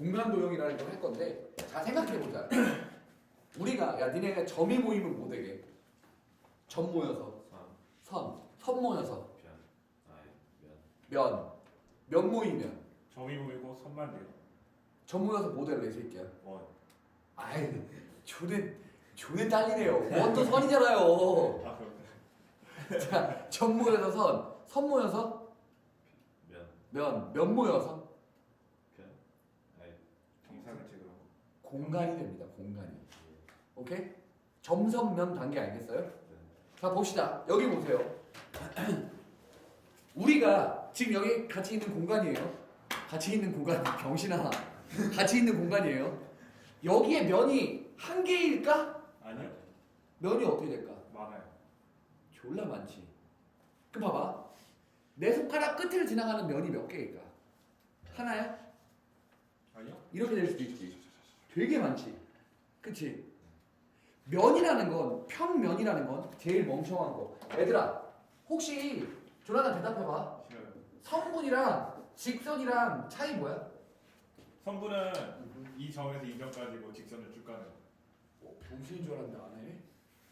공간 도형이라는 걸 할 건데 자 생각해 보자. 우리가 야 니네가 점이 모이면 뭐 되게? 점 모여서 삼, 선, 선 모여서 편, 아이, 면, 면, 면 모이면 점이 보이고 선만 돼요. 점 모여서 모델로 이 새끼야. 원. 아이 조네 조네 딸리네요. 원도 선이잖아요. 아. 자, 점 모여서 선, 선 모여서 면, 면, 면 모여서 편, 아이, 정상을 찍으라고. 공간이 됩니다. 공간이. 오케이? 점선면 단계 알겠어요? 네. 자 봅시다. 여기 보세요. 우리가 지금 여기 같이 있는 공간이에요. 같이 있는 공간 병신아. 같이 있는 공간이에요. 여기에 면이 한 개일까? 아니요. 면이 어떻게 될까? 많아요. 졸라 많지. 그럼 봐봐. 내 손가락 끝을 지나가는 면이 몇 개일까? 하나야? 아니요. 이렇게 될 수도 있지. 되게 많지. 그치? 면이라는 건, 평면이라는 건 제일 멍청한 거. 얘들아, 혹시 조나단 대답해봐. 싫어요. 성분이랑 직선이랑 차이 뭐야? 성분은 이 점에서 이 점까지고 직선을 쭉 가는. 어, 병신인 줄 알았는데 안 해?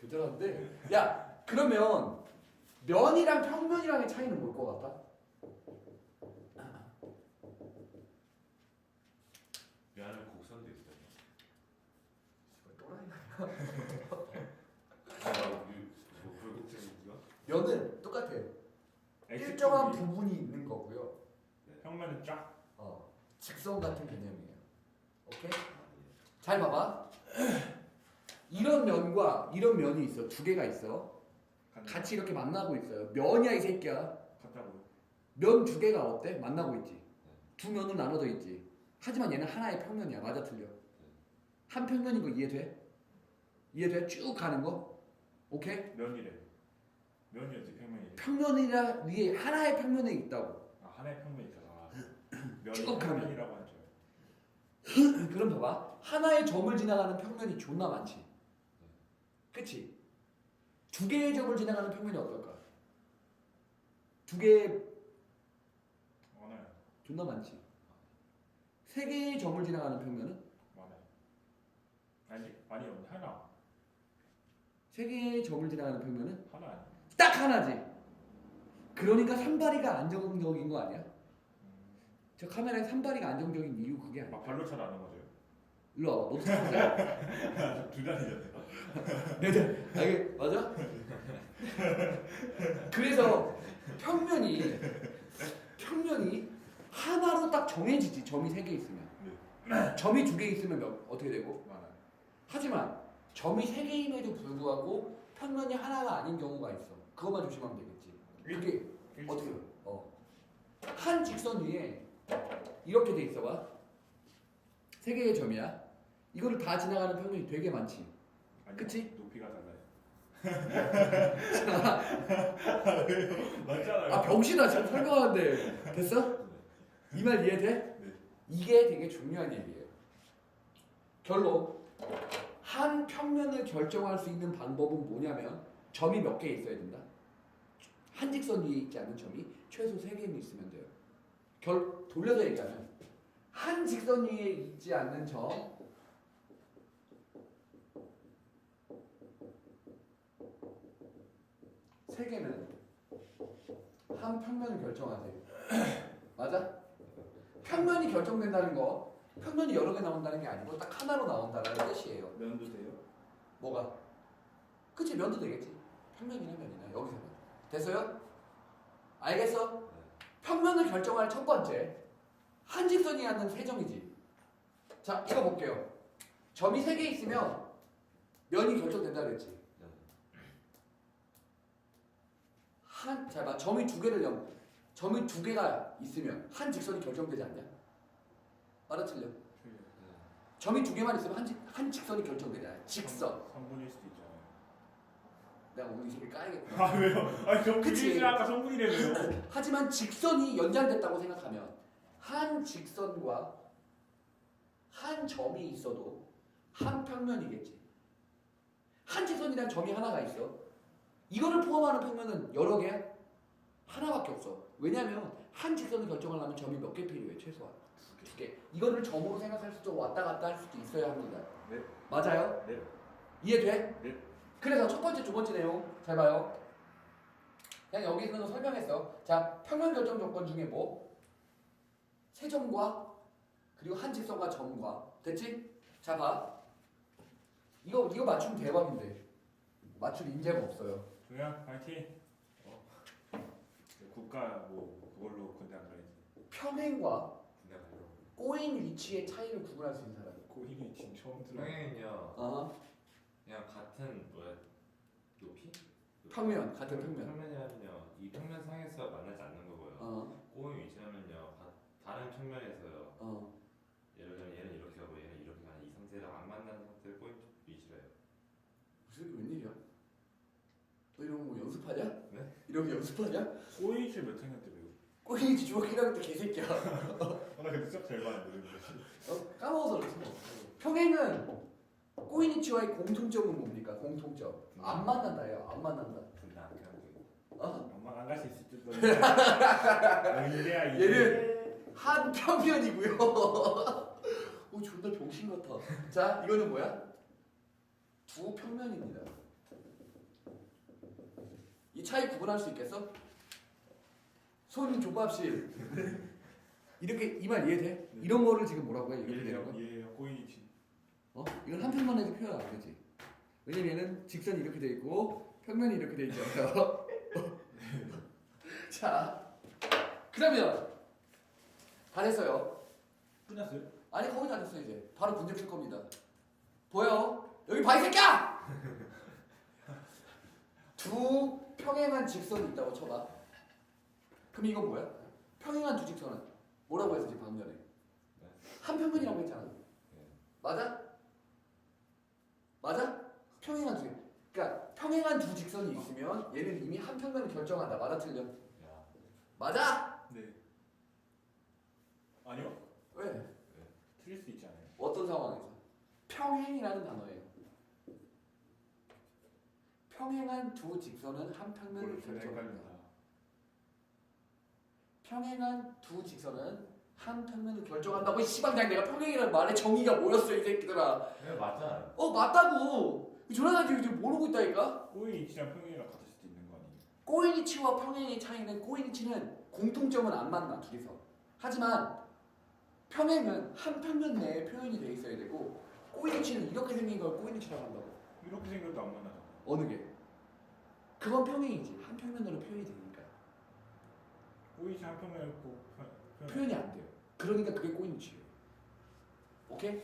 대단한데? 야, 그러면 면이랑 평면이랑의 차이는 뭘 것 같아? 면은 곡선도 있어요. 또라이나. 아, 뭐 불곡선이죠? 면은 똑같아. X 일정한 부분이 있는 거고요. 평면은 쫙. 어, 직선 같은 개념이에요. 오케이? 아, 잘 봐봐. 이런 면과 이런 면이 있어. 두 개가 있어. 같이 이렇게 만나고 있어요. 면이야 이 새끼야. 같다고요. 면 두 개가 어때? 만나고 있지. 두 면으로 나눠져 있지. 하지만 얘는 하나의 평면이야. 맞아 틀려. 한 평면인 거 이해돼? 이해돼? 쭉 가는 거? 오케이? 면이래. 면이었지 평면이래. 평면이라 위에 하나의 평면에 있다고. 아 하나의 평면이 있잖아. 면이 쭉 가면. 평면이라고 하죠. 그럼 봐봐. 하나의 점을 지나가는 평면이 존나 많지. 그치? 두 개의 점을 지나가는 평면이 어떨까? 두 개의 많아요. 존나 많지. 세 개의 점을 지나가는 평면은 많아요. 아니 많이 없네 하나. 세 개의 점을 지나가는 평면은 하나 아니야. 딱 하나지. 그러니까 산발이가 안정적인 거 아니야? 음, 저 카메라에 산발이가 안정적인 이유 그게 아니야. 막 발로 차라는 거죠. 일로 와봐. 너도 찾아보자. 두 단이잖아요. 네네. 아, 이게 맞아? 그래서 평면이 평면이 하나로 딱 정해지지. 점이 세 개 있으면. 점이 두 개 있으면 몇, 어떻게 되고? 많아요. 하지만 점이 세 개임에도 불구하고 평면이 하나가 아닌 경우가 있어. 그것만 조심하면 되겠지. 그게 어떻게? 어. 한 직선 위에 이렇게 돼 있어봐. 세 개의 점이야. 이거를 다 지나가는 평면이 되게 많지. 아니요. 그치? 높이가 달라요. 맞잖아요. 아 병신아 지금 설명하는데 됐어? 이 말 이해돼? 네. 이게 되게 중요한 얘기예요. 결론 한 평면을 결정할 수 있는 방법은 뭐냐면 점이 몇 개 있어야 된다. 한 직선 위에 있지 않은 점이 최소 세 개는 있으면 돼요. 결 돌려서 얘기하면 한 직선 위에 있지 않는 점 세 개는 한 평면을 결정하세요. 맞아? 평면이 결정된다는 거 평면이 여러 개 나온다는 게 아니고 딱 하나로 나온다는 뜻이에요. 면도 돼요? 뭐가? 그치 면도 되겠지. 평면이나 면이나 여기서는 됐어요? 알겠어? 평면을 결정할 첫 번째 한 직선이 하는 세 점이지. 자 이거 볼게요. 점이 세개 있으면 면이 결정된다 그랬지. 한, 잘 봐. 점이 두 개를 연, 점이 두 개가 있으면 한 직선이 결정되지 않냐? 맞아 틀려. 점이 두 개만 있으면 한, 직, 한 직선이 결정되잖아. 직선. 3분일 수도 있잖아요. 내가 오늘 이 새끼 까야겠구나. 아 왜요? 아니 저 그치. 그치 아까 성분이래요. 하지만 직선이 연장됐다고 생각하면 한 직선과 한 점이 있어도 한 평면이겠지. 한 직선이란 점이 하나가 있어. 이거를 포함하는 평면은 여러 개야? 하나밖에 없어. 왜냐면 한 직선을 결정하려면 점이 몇 개 필요해 최소한. 두 개. 두 개. 이거를 점으로 생각할 수도 왔다 갔다 할 수도 있어야 합니다. 네. 맞아요? 네. 이해돼? 네. 그래서 첫 번째, 두 번째 내용 잘 봐요. 그냥 여기 있는 거 설명했어. 자, 평면 결정 조건 중에 뭐? 세점과 그리고 한 직선과 점과 됐지? 자, 봐. 이거 이거 맞추면 대박인데 맞출 인재가 없어요. 동양 파이팅. 어. 국가 뭐 그걸로 군대 안 가야지. 평행과 군대 가려고. 꼬인 위치의 차이를 구분할 수 있는 사람. 고인이 지금 처음 들어. 평행은요. 어, 그냥 같은 뭐야 높이? 평면 같은 평면. 평면이라면요. 이 평면 상에서 만나지 않는 거고요. 어, 꼬인 위치라면요. 바- 다른 평면에서요. 어. 예를 들면 얘는 이렇게 하고 얘는 이렇게 가는 이 상태랑 안 만나는 상태를 꼬인 위치래요. 무슨 웬일이야? 너 이런 거뭐 연습하냐? 네? 이런 거 연습하냐? 고인이 몇 학년 때 배우? 꼬인 위치 주먹이라고 때 개새끼야. 아, 나 근데 진짜 잘 봤는데. 어? 까먹어서 그렇지 뭐. 평행은 꼬인 위치와의 공통점은 뭡니까? 공통점. 안 만난다요. 안 만난다. 분당 그냥 그 어? 엄마 안갈 수 있을 듯. 인재야 인재. 얘는 한 평면이고요. 오 존나 병신 같아. 자 이거는 뭐야? 두 평면입니다. 이 차이 구분할 수 있겠어? 손 조밥실. 이렇게 이 말 이해돼? 이런 거를 지금 뭐라고 해? 이렇게 되는 거? 예, 고인이 지. 어? 이건 한 편만 해도 표현 안 되지. 왜냐면은 직선이 이렇게 돼 있고 평면이 이렇게 돼 있잖아요. 자, 그러면 다 됐어요. 끝났어요? 아니 거의 다 됐어 이제. 바로 문제 풀 겁니다. 보여? 여기 봐 이 새끼야! 두 평행한 직선이 있다고 쳐봐. 그럼 이건 뭐야? 평행한 두 직선은 뭐라고 했었지 방금 전에? 한 평면이라고 했잖아. 맞아? 맞아? 평행한 두 그러니까 평행한 두 직선이 있으면 얘는 이미 한 평면을 결정한다. 맞아 틀려? 야. 맞아? 네. 아니요. 왜? 틀릴 수 있지 않아요? 어떤 상황에서? 평행이라는 단어예요. 평행한 두 직선은 한 평면을 결정한다. 헷갈린다. 평행한 두 직선은 한 평면을 결정한다고 이 씨발 그냥 내가 평행이라는 말에 정의가 뭐였어 이 새끼들아. 네 맞아. 어 맞다고. 조나단 지금 지금 모르고 있다니까. 고인 위치랑 평행이랑 같을 수도 있는 거 아니에요? 꼬인이치와 평행의 차이는 꼬인이치는 공통점은 안 만나 둘이서. 하지만 평행은 한 평면 내에 표현이 돼 있어야 되고 꼬인이치는 이렇게 생긴 걸 꼬인이치라고 한다고. 이렇게 생겨도 안 만나잖아. 어느 게? 그건 평행이지. 한 평면으로 표현이 되니까. 고인 위치 한 평면이고 평. 평- 표현이 안 돼요. 그러니까 그게 꼬인이치예요. 오케이?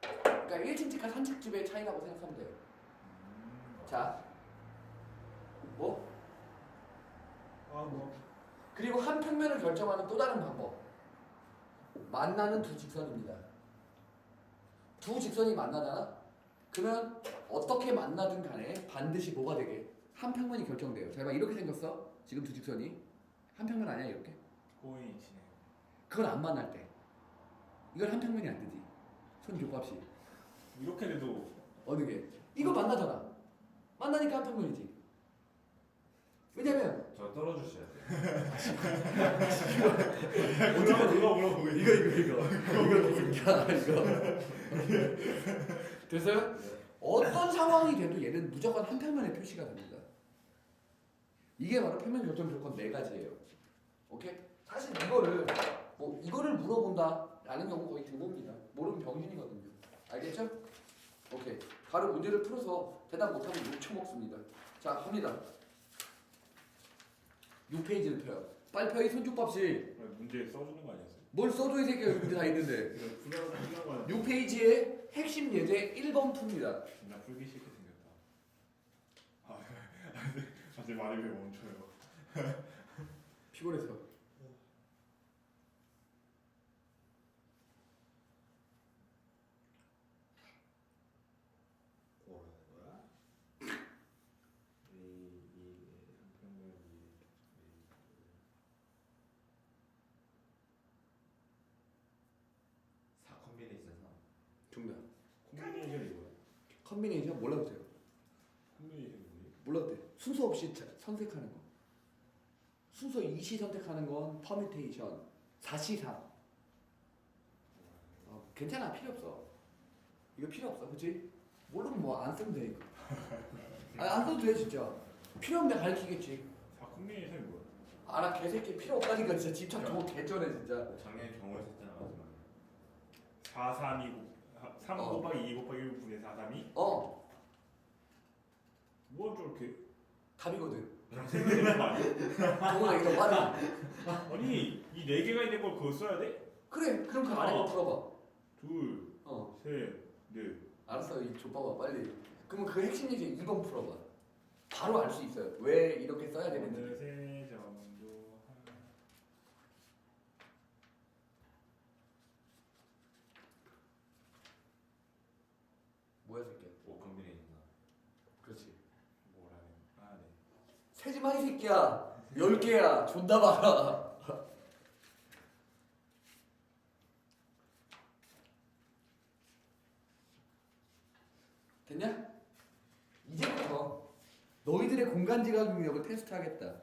그러니까 1층집과 3층집의 차이라고 생각하면 돼요. 음. 자, 뭐? 아 뭐. 그리고 한 평면을 결정하는 또 다른 방법. 만나는 두 직선입니다. 두 직선이 만나잖아? 그러면 어떻게 만나든 간에 반드시 뭐가 되게? 한 평면이 결정돼요. 잘 봐, 이렇게 생겼어. 지금 두 직선이. 한 평면 아니야, 이렇게? 고인 위치네. 그건 안 만날 때. 이건 한 평면이 안 되지. 손 교값이. 이렇게 돼도 어느 게? 이거 만나잖아. 만나니까 한 평면이지. 왜냐면 저 떨어주셔야 돼요. 누가 누가 물어보고 이거 이거 이거 이거 이거 이거 됐어요? 어떤 상황이 돼도 얘는 무조건 한 평면의 표시가 됩니다. 이게 바로 평면 결정 조건 네 가지예요. 오케이? 사실 이거를 뭐 이거를 물어본다라는 경우 거의 드뭅니다. 모르면 병신이거든요. 알겠죠? 오케이. 바로 문제를 풀어서 대답 못하면 욕 처먹습니다. 자 갑니다. 6페이지를 펴요. 빨리 펴이 손톱밥씨. 문제 써주는 거 아니었어요? 뭘 써줘 이 여기 문제 다 있는데. 분명 분명한. 6페이지의 핵심 예제 1번 풉니다. 나 풀기 싫게 생겼다. 아, 갑자기 말이 왜 멈춰요? 피곤해서. 사 컨비네이션 3. 정답. 콤비네이션이 뭐야? 컨비네이션 몰라도 돼요. 뭐예요? 몰라도 돼. 순서 없이 자- 선택하는 거. 순서 이시 선택하는 건 퍼뮤테이션. 사시사. 괜찮아 필요 없어. 이거 필요 없어, 그렇지? 모르면 뭐 안 쓰면 되니까. 아안 써도 돼 진짜. 필요 없는데 가르치겠지. 사쿠미의 셈이 뭐야? 아나 개새끼 필요 없다니까 진짜 집착 저거 개쩌네 진짜. 작년에 경호를 했잖아 마지막에 4, 3, 2, 3 어. 곱하기 2 곱하기 1 분의 4, 3, 2? 어 뭐가 저렇게 답이거든. 거 아니야? 동원아 이거 빠르. 아니 이 네 개가 있는 걸 그거 써야 돼? 그래 그럼 그 안에 거 풀어봐. 둘, 어 셋, 넷 알았어 이 줘봐봐 빨리. 그러면 그 핵심 얘기 2번 풀어봐. 바로 알 수 있어요. 왜 이렇게 써야 되는지. 어느새 정도 한- 뭐야 새끼야. 오 컨비네이션 그렇지. 뭐라네 아 네. 세지 마 이 새끼야. 열 개야. 존나 많아. 됐냐? 이제부터 너희들의 공간 지각 능력을 테스트하겠다.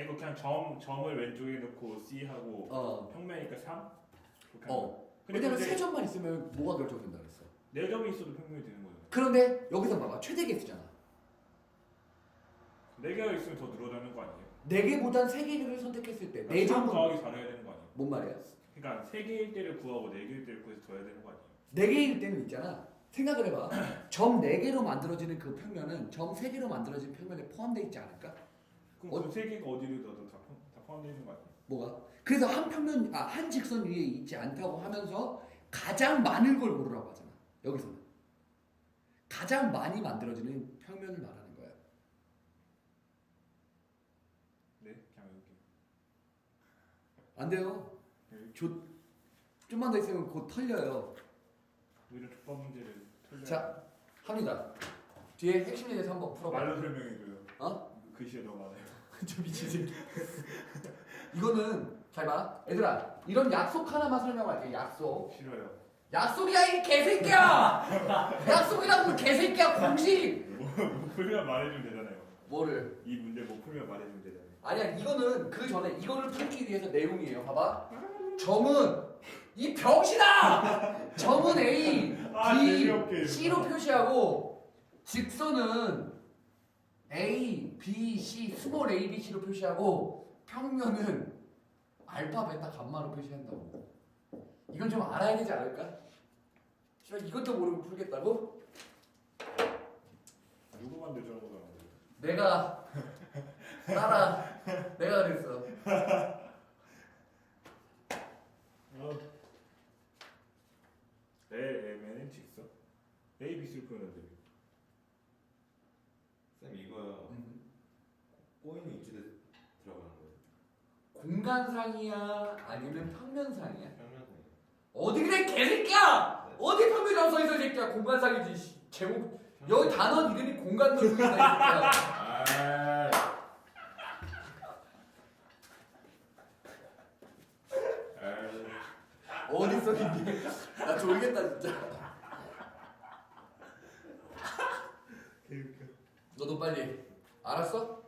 이거 그냥 점, 점을 왼쪽에 놓고 C 하고 어. 평면이니까 3? 그렇게 하는 거야. 어. 근데 왜냐면 세 점만 있으면 뭐가 결정된다 그랬어. 네 점이 있어도 평면이 되는 거잖아 그런데 여기서 봐봐 최대 개수잖아. 네 개가 있으면 더 늘어나는 거 아니에요? 네 개보단 세 개를 선택했을 때네3 점은 더하기 4를 해야 되는 거 아니에요? 뭔 말이야? 그러니까 3개일 때를 구하고 4개일 때를 구해서 더해야 되는 거 아니에요? 네 개일 때는 있잖아. 생각을 해봐. 점 네 개로 만들어지는 그 평면은 점 세 개로 만들어진 평면에 포함되어 있지 않을까? 그럼 어? 그 3개가 어디를 넣어도 다, 포- 다 포함되어 있는 거 아니에요? 뭐가? 그래서 한 평면 아 한 직선 위에 있지 않다고 하면서 가장 많은 걸 고르라고 하잖아. 여기서는 가장 많이 만들어지는 평면을 말하는 거야. 네? 그냥 이렇게 안 돼요. 네. 조, 좀만 더 있으면 곧 털려요. 오히려 족밥 문제를 틀려 자, 합니다. 뒤에 핵심 얘기에서 한번 풀어봐. 말로 설명해줘요 어? 글씨가 너무 많아요 저 미친 새끼. 이거는 잘 봐. 얘들아, 이런 약속 하나만 설명할게. 약속. 싫어요 약속이야 이 개새끼야. 약속이라고 개새끼야 공식. 뭐 풀면 말해주면 되잖아요 뭐를? 이 문제 뭐 풀면 말해주면 되잖아요 아니야 이거는 그 전에 이거를 풀기 위해서 내용이에요. 봐봐. 점은 이 병신아. 점은 A, 아, B, 재미없게. C로 표시하고 직선은 A, B, C, 스몰 A, B, C로 표시하고 평면은 알파, 베타, 감마로 표시한다고. 이건 좀 알아야 되지 않을까? 씨발 이것도 모르고 풀겠다고? 누구 만들 저런 거잖아 내가 따라. 내가 그랬어. 어. 내 M에는 직선 A, B, C를 표현한대. 쌤 이거 꼬이는 위치에 들어가는 거예요. 공간상이야? 아니면 평면상이야? 어디 그래 개새끼야! 어디 평면이라고 써있어 이 새끼야? 공간상이지 씨. 제목. 여기 단어 이름이 공간 노동이다 이 새끼야. 아 어디 써있니? 나 졸겠다 진짜. 개웃겨. 너도 빨리. 알았어?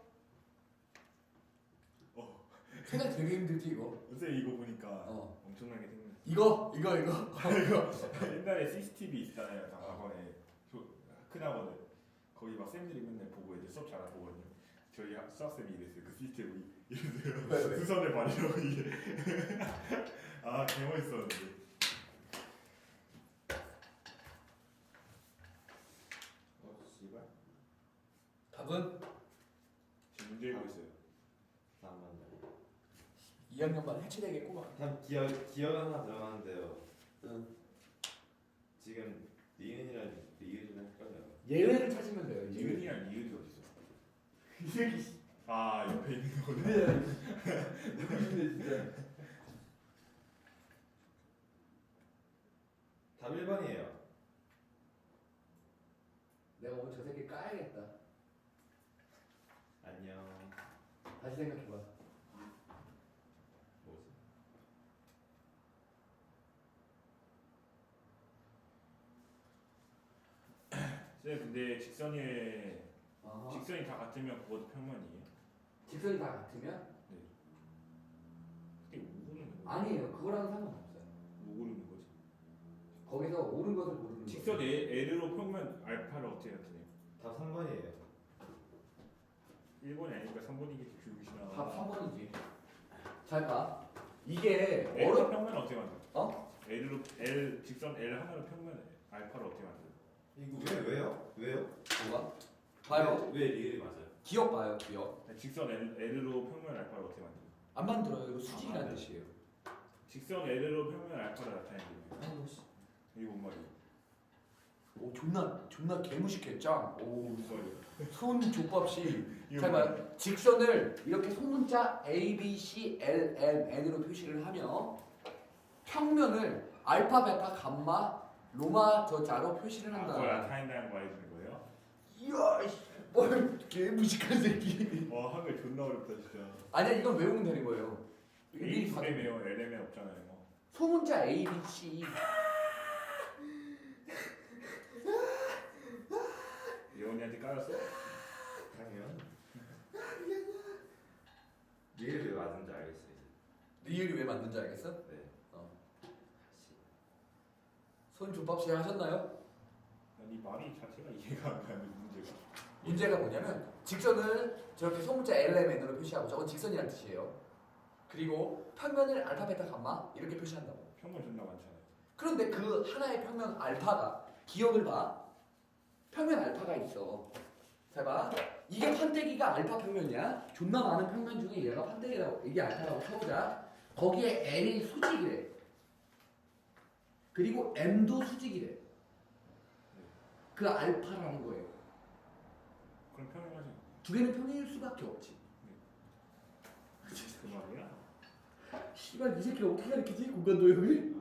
어. 생각 되게 힘들지 이거? 요새 이거 보니까 어. 엄청나게 생겼네 이거? 이거 이거? 이거. 옛날에 CCTV 있잖아요. 다 학원에 저- 큰 학원에 거기 막 쌤들이 맨날 보고 이제 수업 잘안 보거든요. 저희 학- 수학쌤이 이랬어요. 그 CCTV 이랬어요. 왜, 왜? 수선을 말이라고 이게. 아 개멋있었는데 어 씨발 답은 지금 문제 읽고 있어요 잠깐만요 2학년만 해체되겠구만 참 기억 기억 하나 들어가는데요. 응. 지금 니은이랑 리은이랑 헷갈려요. 예외를 찾으면 돼요 예외 이은이랑 리을이 어딨어? 이 새끼 아 옆에 있는 거네. 누구인데 진짜. 답 1번이에요 내가 오늘 저 새끼 까야겠다 안녕 다시 생각해봐 뭐지 쌤 근데 직선이 어허. 직선이 다 같으면 그것도 평면이에요? 직선이 다 같으면 근데 오고는 아니에요 그거랑은 상관없어요 오고는 거기서 옳은 것을 고르는 거지. 직선 A, L로 평면 알파를 어떻게 나타내요? 답 3번이에요. 1번이 아니니까 3번이겠지 교육이시나 답 3번이지. 잘 봐. 이게 L로 어렵 평면 어떻게 만들어? 어? L로 L 직선 L 하나로 평면 알파를 어떻게 만들어? 이거 왜 왜요? 왜요? 뭐가? 봐요. 왜, 왜 리을이 맞아요? 기억 봐요. 기억. 직선 L, L로 평면 알파를 어떻게 만들어? 안 만들어요. 이거 수직이라는 아, 네. 뜻이에요. 직선 L로 평면 알파를 나타내는 게 아이고, 씨. 이게 뭔 말이에요? 오 존나 존나 개무식해 짱. 오 무슨 말이에요? 손 족밥씨. 잘? 봐요. 직선을 이렇게 소문자 A, B, C, L, M, N으로 표시를 하며 평면을 알파, 베타, 감마, 로마 저자로 표시를 아, 그걸 한다. 나타낸다는 거 알려주는 거예요? 이야, 씨, 뭘 개무식한 새끼. 와 한글 존나 어렵다 진짜 아니야 이건 외우면 되는 거예요. 이거 미리 A 봐. 분의매요 LM에 없잖아요 뭐. 소문자 A, B, C. 예원이한테 깔았어? 당연. 리을이 왜 맞는지 알겠어요. 이제. 리을이 왜 맞는지 알겠어? 네. 어. 다시. 손 족밥씨 하셨나요? 이 말이 자체가 이해가 안 가는 문제가 문제가 뭐냐면 직선을 저렇게 소문자 LMN으로 표시하고 저건 직선이란 뜻이에요. 그리고 평면을 알파, 베타, 감마 이렇게 표시한다고. 평면 존나 많잖아요 그런데 그 하나의 평면 알파가 기억을 봐. 평면 알파가 있어. 잘 봐. 이게 판때기가 알파 평면이야. 존나 많은 평면 중에 얘가 판때기라고 이게 알파라고 쳐보자. 거기에 L이 수직이래. 그리고 M도 수직이래. 그 알파라는 거예요. 그럼 평행하지 두 개는 평행일 수밖에 없지. 그 말이야? 씨발 이 새끼 어떻게 가르치지? 공간 도형을?